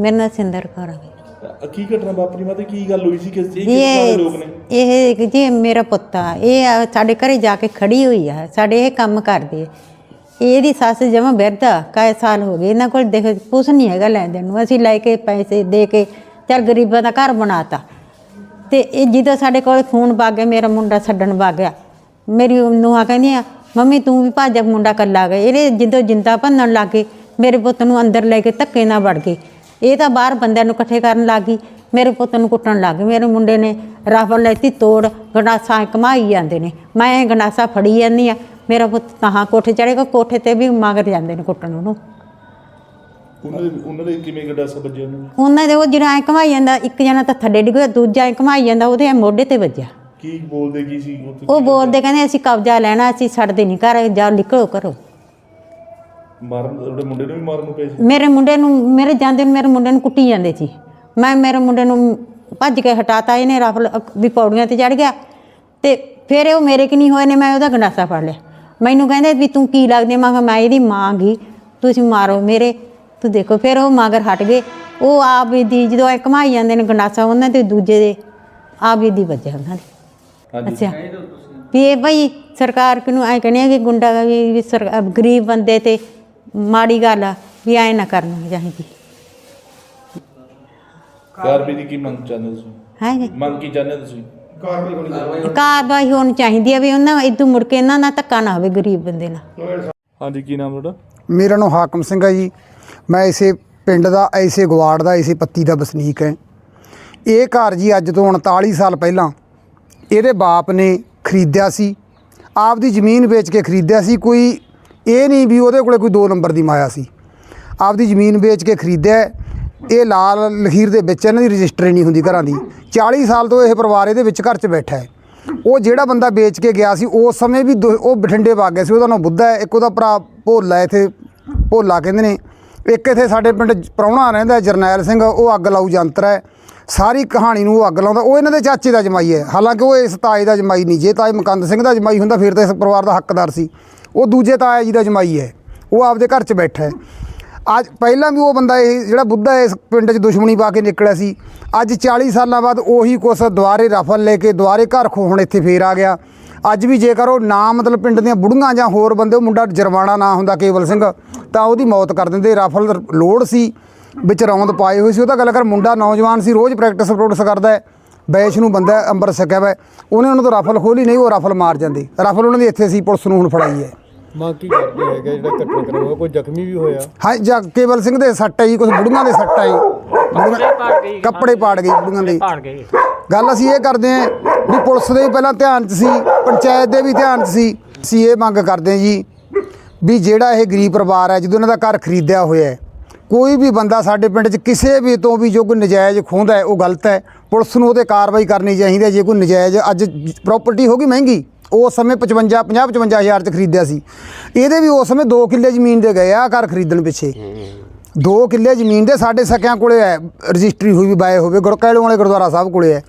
ਮੇਰਾ ਨਾਂ ਸਿੰਦਰ ਕੌਰ ਹੈ ਅ, ਕੀ ਘਟਨਾ ਵਾਪਰੀ? ਮਾਤੇ ਕੀ ਗੱਲ ਹੋਈ ਸੀ? ਕਿਸ ਇਹ ਕਿਸ ਤਰ੍ਹਾਂ ਦੇ ਇਹ ਲੋਕ ਨੇ? ਇਹ ਇੱਕ ਜੀ ਮੇਰਾ ਪੁੱਤ ਆ। ਇਹ ਆ ਸਾਡੇ ਘਰੇ ਜਾ ਕੇ ਖੜੀ ਹੋਈ ਆ। ਸਾਡੇ ਇਹ ਕੰਮ ਕਰਦੀ ਹੈ ਇਹਦੀ ਸੱਸ ਜਮਾ ਬਿਰਧਾ ਕਾਏ ਸਾਲ ਹੋ ਗਏ। ਇਹਨਾਂ ਕੋਲ ਦੇਖ ਕੁਛ ਨਹੀਂ ਹੈਗਾ ਲੈਣ ਦੇਣ ਨੂੰ। ਅਸੀਂ ਲੈ ਕੇ ਪੈਸੇ ਦੇ ਕੇ ਚੱਲ ਗਰੀਬਾਂ ਦਾ ਘਰ ਬਣਾਤਾ। ਤੇ ਇਹ ਜਦੋਂ ਸਾਡੇ ਕੋਲ ਫੋਨ ਵਗ ਗਿਆ ਮੇਰਾ ਮੁੰਡਾ ਛੱਡਣ ਵਗ ਗਿਆ। ਮੇਰੀ ਨੂੰਹਾਂ ਕਹਿੰਦੀ ਆ ਮੰਮੀ ਤੂੰ ਵੀ ਭੱਜ ਮੁੰਡਾ ਕੱਲਾ ਗਿਆ। ਇਹਦੇ ਜਿੰਦੋ ਜਿੰਦਾ ਭੰਨਣ ਲੱਗੇ ਮੇਰੇ ਪੁੱਤ ਨੂੰ ਅੰਦਰ ਲੈ ਕੇ ਧੱਕੇ ਨਾਲ ਵੜ ਗਏ ਇਹ ਤਾਂ ਬਾਹਰ ਬੰਦਿਆਂ ਨੂੰ ਇਕੱਠੇ ਕਰਨ ਲੱਗ ਗਈ। ਮੇਰੇ ਪੁੱਤ ਨੂੰ ਕੁੱਟਣ ਲੱਗ ਗਈ। ਮੇਰੇ ਮੁੰਡੇ ਨੇ ਰਾਫਲ ਲੈਤੀ ਤੋੜ ਗੰਡਾਸਾ ਕਮਾਈ ਜਾਂਦੇ ਨੇ। ਮੈਂ ਗੰਡਾਸਾ ਫੜੀ ਜਾਂਦੀ ਆ ਮੇਰਾ ਪੁੱਤ ਤਾਂ ਕੋਠੇ ਚੜੇਗਾ ਕੋਠੇ ਤੇ ਵੀ ਮਗਰ ਜਾਂਦੇ ਨੇ ਕੁੱਟਣ ਉਹਨੂੰ। ਉਹਨਾਂ ਦੇ ਉਹਨਾਂ ਦੇ ਕਿਵੇਂ ਗੱਡਾ ਸਭ ਵੱਜਿਆ ਉਹਨਾਂ? ਨੂੰ ਉਹਨਾਂ ਦੇ ਉਹ ਜਿਹੜਾ ਐ ਕਮਾਈ ਜਾਂਦਾ ਇੱਕ ਜਣਾ ਤਾਂ ਥੱਲੇ ਡਿੱਗਿਆ ਦੂਜਾ ਐ ਕਮਾਈ ਜਾਂਦਾ ਉਹਦੇ ਮੋਢੇ ਤੇ ਵੱਜਿਆ। ਕੀ ਬੋਲਦੇ ਕੀ ਸੀ ਉਹ ਬੋਲਦੇ ਕਹਿੰਦੇ ਅਸੀਂ ਕਬਜ਼ਾ ਲੈਣਾ ਅਸੀਂ ਛੱਡਦੇ ਨਹੀਂ ਘਰ ਜਾ ਨਿਕਲੋ ਕਰੋ ਮਾਰਨ ਤੁਹਾਡੇ ਮੁੰਡੇ ਨੂੰ ਵੀ ਮਾਰਨ ਨੂੰ ਪਏ ਸੀ? ਮੇਰੇ ਮੁੰਡੇ ਨੂੰ ਮੇਰੇ ਜਾਂਦੇ ਨੂੰ ਮੇਰੇ ਮੁੰਡੇ ਨੂੰ ਕੁੱਟੀ ਜਾਂਦੇ ਸੀ। ਮੈਂ ਮੇਰੇ ਮੁੰਡੇ ਨੂੰ ਭੱਜ ਕੇ ਹਟਾਤਾ ਇਹਨੇ ਰਫਲ ਵੀ ਪੌੜੀਆਂ ਤੇ ਚੜ ਗਿਆ। ਤੇ ਫਿਰ ਉਹ ਮੇਰੇ ਕਿ ਨਹੀਂ ਹੋਏ ਨੇ ਮੈਂ ਉਹਦਾ ਗੰਡਾਸਾ ਫੜ ਲਿਆ। ਮੈਨੂੰ ਕਹਿੰਦੇ ਵੀ ਤੂੰ ਕੀ ਲੱਗਦੀ ਮੈਂ ਕਿਹਾ ਮੈਂ ਇਹਦੀ ਮਾਂ ਗੀ। ਤੁਸੀਂ ਮਾਰੋ ਮੇਰੇ ਤੂੰ ਦੇਖੋ। ਫਿਰ ਉਹ ਮਗਰ ਹਟ ਗਏ। ਉਹ ਆਪ ਵੀ ਦੀ ਜਦੋਂ ਇਹ ਕਮਾਈ ਜਾਂਦੇ ਨੇ ਗੰਡਾਸਾ ਉਹਨਾਂ ਤੇ ਦੂਜੇ ਦੇ ਆਪ ਵੀ ਦੀ ਵੱਜਿਆ ਉਹਨਾਂ ਦੇ। ਅੱਛਾ। ਵੀ ਇਹ ਭਾਈ ਸਰਕਾਰ ਨੂੰ ਐ ਕਹਿੰਦੇ ਆ ਕਿ ਗੁੰਡਾ ਵੀ ਵੀ ਸਰਕਾਰ ਗਰੀਬ ਬੰਦੇ ਤੇ ਮਾੜੀ ਗੱਲ ਆ ਵੀ ਐ ਨਾ ਕਰਨਾ ਚਾਹੀਦੀ ਕਾਰਵਾਈ ਦੀ ਕੀ ਮੰਗ ਚਾਹੁੰਦੇ ਤੁਸੀਂ? ਹੈ ਜੀ? ਮੰਗ ਕੀ ਚਾਹੁੰਦੇ ਤੁਸੀਂ? ਕਾਰਵਾਈ ਹੋਣੀ ਚਾਹੀਦੀ ਆ ਵੀ ਉਹਨਾਂ ਇਦੋਂ ਮੁੜ ਕੇ ਇਹਨਾਂ ਨਾਲ ਧੱਕਾ ਨਾ ਹੋਵੇ ਗਰੀਬ ਬੰਦੇ ਨਾਲ। ਹਾਂਜੀ ਕੀ ਨਾਮ ਤੁਹਾਡਾ? ਮੇਰਾ ਨਾਮ ਹਾਕਮ ਸਿੰਘ ਹੈ ਜੀ। ਮੈਂ ਇਸੇ ਪਿੰਡ ਦਾ ਐਸੇ ਗਵਾੜ ਦਾ ਇਸੇ ਪੱਤੀ ਦਾ ਵਸਨੀਕ ਹੈ। ਇਹ ਘਰ ਜੀ ਅੱਜ ਤੋਂ 39 ਸਾਲ ਪਹਿਲਾਂ ਇਹਦੇ ਬਾਪ ਨੇ ਖਰੀਦਿਆ ਸੀ। ਆਪਦੀ ਜ਼ਮੀਨ ਵੇਚ ਕੇ ਖਰੀਦਿਆ ਸੀ। ਕੋਈ ਇਹ ਨਹੀਂ ਵੀ ਉਹਦੇ ਕੋਲੇ ਕੋਈ 2 ਨੰਬਰ ਦੀ ਮਾਇਆ ਸੀ। ਆਪਦੀ ਜ਼ਮੀਨ ਵੇਚ ਕੇ ਖਰੀਦਿਆ ਇਹ ਲਾਲ ਲਖੀਰ ਦੇ ਵਿੱਚ ਇਹਨਾਂ ਦੀ ਰਜਿਸਟਰੀ ਨਹੀਂ ਹੁੰਦੀ ਘਰਾਂ ਦੀ। 40 ਸਾਲ ਤੋਂ ਇਹ ਪਰਿਵਾਰ ਇਹਦੇ ਵਿੱਚ ਘਰ 'ਚ ਬੈਠਾ ਹੈ। ਉਹ ਜਿਹੜਾ ਬੰਦਾ ਵੇਚ ਕੇ ਗਿਆ ਸੀ, ਉਸ ਸਮੇਂ ਵੀ ਦੋ- ਉਹ ਬਠਿੰਡੇ ਵਗ ਗਿਆ ਸੀ। ਉਹਦਾ ਨਾਮ ਬੁੱਧਾ ਹੈ। ਇੱਕ ਉਹਦਾ ਭਰਾ ਭੋਲਾ ਇੱਥੇ, ਭੋਲਾ ਕਹਿੰਦੇ ਨੇ। ਇੱਕ ਇੱਥੇ ਸਾਡੇ ਪਿੰਡ ਪ੍ਰਾਹੁਣਾ ਰਹਿੰਦਾ ਜਰਨੈਲ ਸਿੰਘ। ਉਹ ਅੱਗ ਲਾਊ ਜੰਤਰ ਹੈ। ਸਾਰੀ ਕਹਾਣੀ ਨੂੰ ਉਹ ਅੱਗ ਲਾਉਂਦਾ। ਉਹ ਇਹਨਾਂ ਦੇ ਚਾਚੇ ਦਾ ਜਮਾਈ ਹੈ। ਹਾਲਾਂਕਿ ਉਹ ਇਸ ਤਾਏ ਦਾ ਜਮਾਈ ਨਹੀਂ। ਜੇ ਤਾਏ ਮਕੰਦ ਸਿੰਘ ਦਾ ਜਮਾਈ ਹੁੰਦਾ, ਫਿਰ ਤਾਂ ਇਸ ਪਰਿਵਾਰ ਦਾ ਹੱਕਦਾਰ ਸੀ। ਉਹ ਦੂਜੇ ਤਾਇਆ ਜੀ ਦਾ ਜਮਾਈ ਹੈ, ਉਹ ਆਪਦੇ ਘਰ 'ਚ ਬੈਠਾ ਹੈ। ਅੱਜ ਪਹਿਲਾਂ ਵੀ ਉਹ ਬੰਦਾ ਇਹ ਜਿਹੜਾ ਬੁੱਧਾ ਇਸ ਪਿੰਡ 'ਚ ਦੁਸ਼ਮਣੀ ਪਾ ਕੇ ਨਿਕਲਿਆ ਸੀ, ਅੱਜ 40 ਸਾਲਾਂ ਬਾਅਦ ਉਹੀ ਕੁਛ ਦੁਆਰੇ ਰਫਲ ਲੈ ਕੇ ਦੁਆਰੇ ਘਰ ਖੋ ਹੁਣ ਇੱਥੇ ਫੇਰ ਆ ਗਿਆ। ਅੱਜ ਵੀ ਜੇਕਰ ਉਹ ਨਾ ਮਤਲਬ ਪਿੰਡ ਦੀਆਂ ਬੁੜੀਆਂ ਜਾਂ ਹੋਰ ਬੰਦੇ, ਉਹ ਮੁੰਡਾ ਜਰਵਾਣਾ ਨਾ ਹੁੰਦਾ ਕੇਵਲ ਸਿੰਘ, ਤਾਂ ਉਹਦੀ ਮੌਤ ਕਰ ਦਿੰਦੇ। ਰਫਲ ਲੋੜ ਸੀ, ਵਿੱਚ ਰੌਂਦ ਪਾਏ ਹੋਏ ਸੀ। ਉਹ ਤਾਂ ਗੱਲ ਕਰ, ਮੁੰਡਾ ਨੌਜਵਾਨ ਸੀ, ਰੋਜ਼ ਪ੍ਰੈਕਟਿਸ ਪ੍ਰੋਟਿਸ ਕਰਦਾ ਹੈ ਬੈਸ਼ ਨੂੰ ਬੰਦਾ ਅੰਮ੍ਰਿਤ ਛਕਿਆ ਵਾ। ਉਹਨੇ ਉਹਨਾਂ ਤੋਂ ਰਫਲ ਖੋਲੀ ਨਹੀਂ ਉਹ ਰਫਲ ਮਾਰ ਜਾਂਦੇ। ਰਫਲ ਉਹਨਾਂ ਦੀ ਇੱਥੇ ਸੀ, ਪੁਲਿਸ ਨੂੰ ਹੁਣ ਫੜਾਈ ਹੈ। ਕੀ ਕਰਦੇ ਹੈਗੇ ਜਿਹੜਾ ਘਟਨਾ ਕਰਿਆ ਕੋਈ ਜ਼ਖਮੀ ਵੀ ਹੋਇਆ? ਹਾਂ ਜਾਂ ਕੇਵਲ ਸਿੰਘ ਦੇ ਸੱਟ ਹੈ ਜੀ ਕੁਝ ਬੁੜੀਆਂ ਦੇ ਸੱਟ ਹੈ ਜੀ ਬੁੜੀਆਂ- ਕੱਪੜੇ ਪਾੜ ਗਏ ਬੁੜੀਆਂ ਦੇ। ਗੱਲ ਅਸੀਂ ਇਹ ਕਰਦੇ ਹਾਂ ਵੀ ਪੁਲਿਸ ਦੇ ਵੀ ਪਹਿਲਾਂ ਧਿਆਨ 'ਚ ਸੀ ਪੰਚਾਇਤ ਦੇ ਵੀ ਧਿਆਨ 'ਚ ਸੀ। ਅਸੀਂ ਇਹ ਮੰਗ ਕਰਦੇ ਹਾਂ ਜੀ ਵੀ ਜਿਹੜਾ ਇਹ ਗਰੀਬ ਪਰਿਵਾਰ ਹੈ ਜਦੋਂ ਇਹਨਾਂ ਦਾ ਘਰ ਖਰੀਦਿਆ ਹੋਇਆ ਹੈ ਕੋਈ ਵੀ ਬੰਦਾ ਸਾਡੇ ਪਿੰਡ 'ਚ ਕਿਸੇ ਵੀ ਤੋਂ ਵੀ ਜੋ ਕੋਈ ਨਜਾਇਜ਼ ਖੋਹਦਾ ਹੈ, ਉਹ ਗਲਤ ਹੈ। ਪੁਲਿਸ ਨੂੰ ਉਹਦੇ ਕਾਰਵਾਈ ਕਰਨੀ ਚਾਹੀਦੀ ਹੈ, ਜੇ ਕੋਈ ਨਜਾਇਜ਼ ਅੱਜ ਪ੍ਰਾਪਰਟੀ ਹੋ ਗਈ ਮਹਿੰਗੀ ਉਸ ਸਮੇਂ 55 50 55 ਹਜ਼ਾਰ 'ਚ ਖਰੀਦਿਆ ਸੀ। ਇਹਦੇ ਵੀ ਉਸ ਸਮੇਂ 2 ਕਿੱਲੇ ਜ਼ਮੀਨ ਦੇ ਗਏ ਆ ਘਰ ਖਰੀਦਣ ਪਿੱਛੇ। 2 ਕਿੱਲੇ ਜ਼ਮੀਨ ਦੇ ਸਾਡੇ ਸਕਿਆਂ ਕੋਲੇ ਹੈ, ਰਜਿਸਟਰੀ ਹੋਈ ਵੀ ਬਾਏ ਹੋਵੇ ਗੁਰਕੈਲੋਂ ਵਾਲੇ ਗੁਰਦੁਆਰਾ ਸਾਹਿਬ ਕੋਲੇ ਹੈ।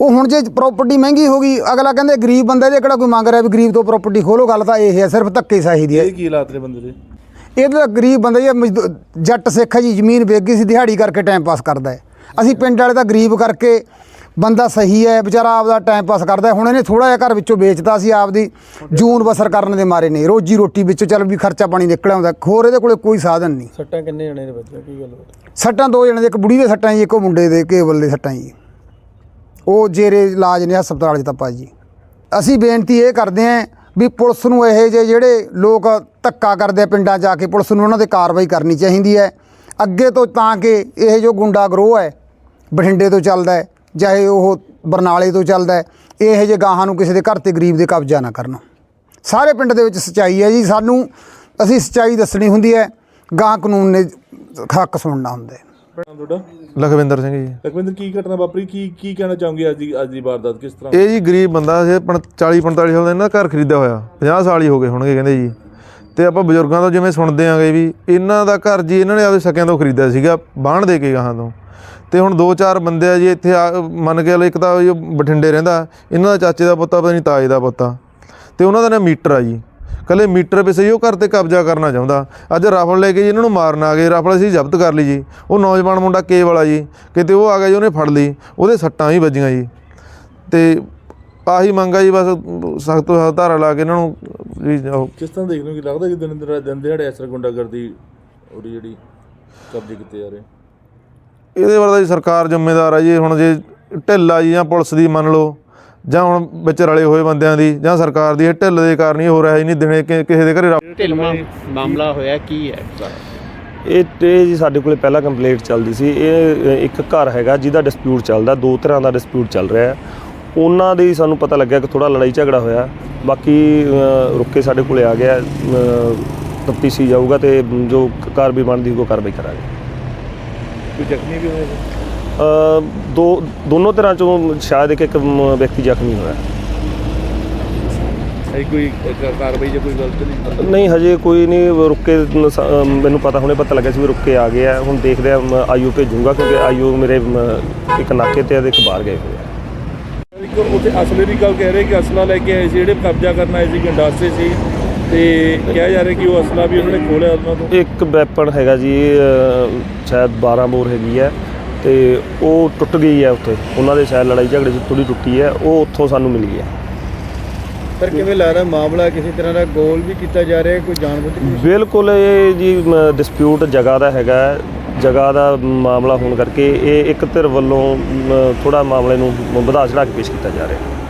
ਉਹ ਹੁਣ ਜੇ ਪ੍ਰਾਪਰਟੀ ਮਹਿੰਗੀ ਹੋ ਗਈ, ਅਗਲਾ ਕਹਿੰਦੇ ਗਰੀਬ ਬੰਦੇ ਦੇ ਕਿਹੜਾ ਕੋਈ ਮੰਗ ਰਿਹਾ ਵੀ ਗਰੀਬ ਤੋਂ ਪ੍ਰਾਪਰਟੀ ਖੋਲੋ, ਗੱਲ ਤਾਂ ਇਹ ਹੈ, ਸਿਰਫ ਧੱਕੇ ਸਾਹੀ ਦੀ ਹੈ। ਇਹ ਕੀ ਹਾਲਾਤ ਨੇ ਬੰਦੇ ਦੇ? ਇਹ ਤਾਂ ਗਰੀਬ ਬੰਦਾ ਜੀ ਮਜ਼ਦੂ- ਜੱਟ ਸਿੱਖ ਹੈ ਜੀ ਜ਼ਮੀਨ ਵੇਚ ਗਈ ਸੀ ਦਿਹਾੜੀ ਕਰਕੇ ਟਾਈਮ ਪਾਸ ਕਰਦਾ ਹੈ। ਅਸੀਂ ਪਿੰਡ ਵਾਲੇ ਤਾਂ ਗਰੀਬ ਕਰਕੇ ਬੰਦਾ ਸਹੀ ਹੈ ਵਿਚਾਰਾ ਆਪਦਾ ਟਾਈਮ ਪਾਸ ਕਰਦਾ ਹੈ। ਹੁਣ ਇਹਨੇ ਥੋੜਾ ਜਿਹਾ ਘਰ ਵਿੱਚੋਂ ਵੇਚਦਾ ਸੀ ਆਪਦੀ ਜੂਨ ਬਸਰ ਕਰਨ ਦੇ ਮਾਰੇ ਨੇ। ਰੋਜੀ ਰੋਟੀ ਵਿੱਚੋਂ ਚੱਲ ਵੀ ਖਰਚਾ ਪਾਣੀ ਨਿਕਲ ਆਉਂਦਾ ਹੋਰ ਇਹਦੇ ਕੋਲੇ ਕੋਈ ਸਾਧਨ ਨਹੀਂ। ਸੱਟਾਂ ਕਿੰਨੇ ਜਣੇ ਦੇ ਬੱਚੇ ਕੀ ਗੱਲ ਹੋਈ? ਸੱਟਾਂ ਦੋ ਜਣੇ ਦੇ ਇੱਕ ਬੁੜੀ ਦੇ ਸੱਟਾਂ ਜੀ ਇੱਕ ਉਹ ਮੁੰਡੇ ਦੇ ਕੇਵਲ ਦੇ ਸੱਟਾਂ ਜੀ। ਉਹ ਜੇਰੇ ਇਲਾਜ ਨੇ ਹਸਪਤਾਲ 'ਚ ਤਾਂ ਜੀ। ਅਸੀਂ ਬੇਨਤੀ ਇਹ ਕਰਦੇ ਆਂ ਵੀ ਪੁਲਿਸ ਨੂੰ ਇਹ ਜਿਹੇ ਜਿਹੜੇ ਲੋਕ ਧੱਕਾ ਕਰਦੇ ਆ ਪਿੰਡਾਂ 'ਚ ਜਾ ਕੇ, ਪੁਲਿਸ ਨੂੰ ਉਹਨਾਂ ਤੇ ਕਾਰਵਾਈ ਕਰਨੀ ਚਾਹੀਦੀ ਹੈ। ਅੱਗੇ ਤੋਂ ਤਾਂ ਕਿ ਇਹ ਜੋ ਗੁੰਡਾ ਗਰੋਹ ਹੈ, ਬਠਿੰਡੇ ਤੋਂ ਚੱਲਦਾ ਹੈ, ਚਾਹੇ ਉਹ ਬਰਨਾਲੇ ਤੋਂ ਚੱਲਦਾ ਹੈ, ਇਹ ਜਿਹੇ ਗਾਹਾਂ ਨੂੰ ਕਿਸੇ ਦੇ ਘਰ ਤੇ ਗਰੀਬ ਦੇ ਕਬਜ਼ਾ ਨਾ ਕਰਨ। ਸਾਰੇ ਪਿੰਡ ਦੇ ਵਿੱਚ ਸਚਾਈ ਹੈ ਜੀ, ਸਾਨੂੰ ਅਸੀਂ ਸਚਾਈ ਦੱਸਣੀ ਹੁੰਦੀ ਹੈ ਗਾਂ ਕਾਨੂੰਨ ਨੇ ਹੱਕ ਸੁਣਨਾ ਹੁੰਦਾ ਹੈ। ਤੁਹਾਡਾ? ਲਖਵਿੰਦਰ ਸਿੰਘ ਜੀ। ਲਖਵਿੰਦਰ ਕੀ ਘਟਨਾ ਵਾਪਰੀ? ਕੀ ਕੀ ਕਹਿਣਾ ਚਾਹੋਗੇ ਅੱਜ ਦੀ ਅੱਜ ਦੀ ਵਾਰਦਾਤ? ਕਿਸ ਤਰ੍ਹਾਂ? ਇਹ ਜੀ ਗਰੀਬ ਬੰਦਾ ਸੀ 40 45 ਸਾਲ ਦਾ ਇਹਨਾਂ ਦਾ ਘਰ ਖਰੀਦਿਆ ਹੋਇਆ। 50 ਸਾਲ ਹੀ ਹੋ ਗਏ ਹੋਣਗੇ ਕਹਿੰਦੇ ਜੀ। ਤੇ ਆਪਾਂ ਬਜ਼ੁਰਗਾਂ ਤੋਂ ਜਿਵੇਂ ਸੁਣਦੇ ਆਂਗੇ ਵੀ ਇਹਨਾਂ ਦਾ ਘਰ ਜੀ ਇਹਨਾਂ ਨੇ ਆਪਦੇ ਸਕਿਆਂ ਤੋਂ ਖਰੀਦਿਆ ਸੀਗਾ ਬਾਣ ਦੇ ਕੇ ਗਾਹਾਂ ਤੋਂ। ਤੇ ਹੁਣ ਦੋ ਚਾਰ ਬੰਦੇ ਆ ਜੀ ਇੱਥੇ ਆ- ਮੰਨ ਕੇ ਚੱਲੋ ਇੱਕ ਤਾਂ ਬਠਿੰਡੇ ਰਹਿੰਦਾ ਇਹਨਾਂ ਦਾ ਚਾਚੇ ਦਾ ਪੁੱਤਾ ਪਤਾ ਨਹੀਂ ਤਾਏ ਦਾ ਪੁੱਤਾ ਤੇ ਉਹਨਾਂ ਦਾ ਨਾ ਮੀਟਰ ਆ ਜੀ। ਕੱਲੇ ਮੀਟਰ ਪਿੱਛੇ ਹੀ ਉਹ ਘਰ ਤੇ ਕਬਜ਼ਾ ਕਰਨਾ ਚਾਹੁੰਦਾ। ਅੱਜ ਰਾਫਲ ਲੈ ਕੇ ਜੀ ਇਹਨਾਂ ਨੂੰ ਮਾਰਨ ਆ ਗਏ। ਰਾਫਲ ਅਸੀਂ ਜ਼ਬਤ ਕਰ ਲਈ ਜੀ। ਉਹ ਨੌਜਵਾਨ ਮੁੰਡਾ ਕੇ ਵਾਲਾ ਜੀ। ਕਿਤੇ ਉਹ ਆ ਗਿਆ ਜੀ ਉਹਨੇ ਫੜ ਲਈ। ਉਹਦੇ ਸੱਟਾਂ ਵੀ ਵੱਜੀਆਂ ਜੀ। ਤੇ ਆਹੀ ਮੰਗਾ ਜੀ ਬਸ ਸਖਤ ਸਖਤ ਧਾਰਾ ਲਾ ਕੇ ਇਹਨਾਂ ਨੂੰ ਵੀ ਕਿਸ ਤਰ੍ਹਾਂ ਦੇਖਦੇ ਹੋ ਕਿ ਲੱਗਦਾ ਕਿ ਦਿਨ ਦਿਨ ਦਿਹਾੜੇ ਅਸਰ ਗੁੰਡਾਗਰਦੀ ਉਹਦੀ ਜਿਹੜੀ ਕਬਜ਼ੇ ਕੀਤੇ ਜਾ ਰਹੇ? ਇਹਦੇ ਬਾਰੇ ਸਰਕਾਰ ਜ਼ਿੰਮੇਦਾਰ ਆ ਜੀ। ਹੁਣ ਜੇ ਢਿੱਲ ਜੀ ਜਾਂ ਪੁਲਿਸ ਦੀ ਮੰਨ ਲਓ। ਜਾਂ ਹੁਣ ਵਿੱਚ ਰਲੇ ਹੋਏ ਬੰਦਿਆਂ ਦੀ ਜਾਂ ਸਰਕਾਰ ਦੀ ਇਹ ਢਿੱਲ ਦੇ ਕਾਰਨ ਹੀ ਹੋ ਰਿਹਾ ਜੀ ਨਹੀਂ ਦਿਨੇ ਕਿ- ਕਿਸੇ ਦੇ ਘਰੇ ਰਾ- ਢਿਲਮਾ ਮਾਮਲਾ ਹੋਇਆ ਕੀ ਹੈ ਸਾਰਾ ਇਹ ਤੇ ਜੀ ਸਾਡੇ ਕੋਲੇ ਪਹਿਲਾਂ ਕੰਪਲੇਂਟ ਚੱਲਦੀ ਸੀ ਇਹ ਅ, ਇੱਕ ਘਰ ਹੈਗਾ ਜਿਹਦਾ ਡਿਸਪਿਊਟ ਚੱਲਦਾ ਦੋ ਤਰ੍ਹਾਂ ਦਾ ਡਿਸਪਿਊਟ ਚੱਲ ਰਿਹਾ ਹੈ। ਉਹਨਾਂ ਦੇ ਹੀ ਸਾਨੂੰ ਪਤਾ ਲੱਗਿਆ ਕਿ ਥੋੜਾ ਲੜਾਈ ਝਗੜਾ ਹੋਇਆ ਬਾਕੀ ਅ, ਰੁੱਕ ਕੇ ਸਾਡੇ ਕੋਲੇ ਆ ਗਿਆ ਤਫਤੀਸ਼ੀ ਜਾਊਗਾ ਤੇ ਜੋ ਕਾਰ ਵੀ ਬਣਦੀ ਉਹ ਕਾਰਵਾਈ ਕਰਾਂਗੇ। ਕੋਈ ਜ਼ਖਮੀ ਵੀ ਹੋਏ ਦੋ ਦੋਨੋਂ ਤਰ੍ਹਾਂ ਚੋਂ ਸ਼ਾਇਦ ਇੱਕ ਇੱਕ ਵਿਅਕਤੀ ਜ਼ਖਮੀ ਹੋਇਆ। ਹੈ ਕੋਈ ਕਾਰਵਾਈ ਜਾਂ ਕੋਈ ਗਲਤ ਨਹੀਂ ਨਹੀਂ ਹਜੇ ਕੋਈ ਨਹੀਂ ਰੁੱਕ ਮੈਨੂੰ ਪਤਾ ਹੁਣੇ ਪਤਾ ਲੱਗਿਆ ਸੀ ਵੀ ਰੁੱਕ ਕੇ ਆ ਗਏ ਆ ਹੁਣ ਦੇਖਦੇ ਆ ਆਈਓ ਭੇਜੂੰਗਾ ਕਿਉਂਕਿ ਆਈਓ ਮੇਰੇ ਇੱਕ ਨਾਕੇ ਤੇ ਆ ਇੱਕ ਬਾਹਰ ਗਏ ਹੋਏ ਆ। ਉੱਥੇ ਅਸਲੇ ਦੀ ਗੱਲ ਕਹਿ ਰਹੇ ਕਿ ਅਸਲਾ ਲੈ ਕੇ ਆਏ ਸੀ ਜਿਹੜੇ ਕਬਜ਼ਾ ਕਰਨ ਆਏ ਸੀ ਗੰਡਾਸੇ ਸੀ ਤੇ ਕਿਹਾ ਜਾ ਰਿਹਾ ਕਿ ਉਹ ਅਸਲਾ ਵੀ ਉਹਨਾਂ ਨੇ ਖੋਲਿਆ ਉਹਨਾਂ ਤੋਂ। ਇੱਕ ਵੈਪਨ ਹੈਗਾ ਜੀ ਸ਼ਾਇਦ 12 ਬੋਰ ਹੈਗੀ ਹੈ। ਤੇ ਉਹ ਟੁੱਟ ਗਈ ਹੈ ਉੱਥੇ। ਉਹਨਾਂ ਦੇ ਸ਼ਾਇਦ ਲੜਾਈ ਝਗੜੇ 'ਚ ਥੋੜੀ ਟੁੱਟੀ ਹੈ ਉਹ ਉੱਥੋਂ ਸਾਨੂੰ ਮਿਲੀ ਹੈ। ਪਰ ਕਿਵੇਂ ਲੱਗਦਾ ਮਾਮਲਾ ਕਿਸੇ ਤਰ੍ਹਾਂ ਦਾ ਗੋਲ ਵੀ ਕੀਤਾ ਜਾ ਰਿਹਾ ਹੈ ਕੋਈ ਜਾਣਬੁੱਝ ਕੇ? ਬਿਲਕੁਲ ਇਹ ਜੀ ਡਿਸਪਿਊਟ ਜਗ੍ਹਾ ਦਾ ਹੈਗਾ। ਜਗ੍ਹਾ ਦਾ ਮਾਮਲਾ ਹੋਣ ਕਰਕੇ ਇਹ ਇੱਕ ਧਿਰ ਵੱਲੋਂ ਥੋੜਾ ਮਾਮਲੇ ਨੂੰ ਵਧਾ ਚੜਾ ਕੇ ਪੇਸ਼ ਕੀਤਾ ਜਾ ਰਿਹਾ। ਹੈ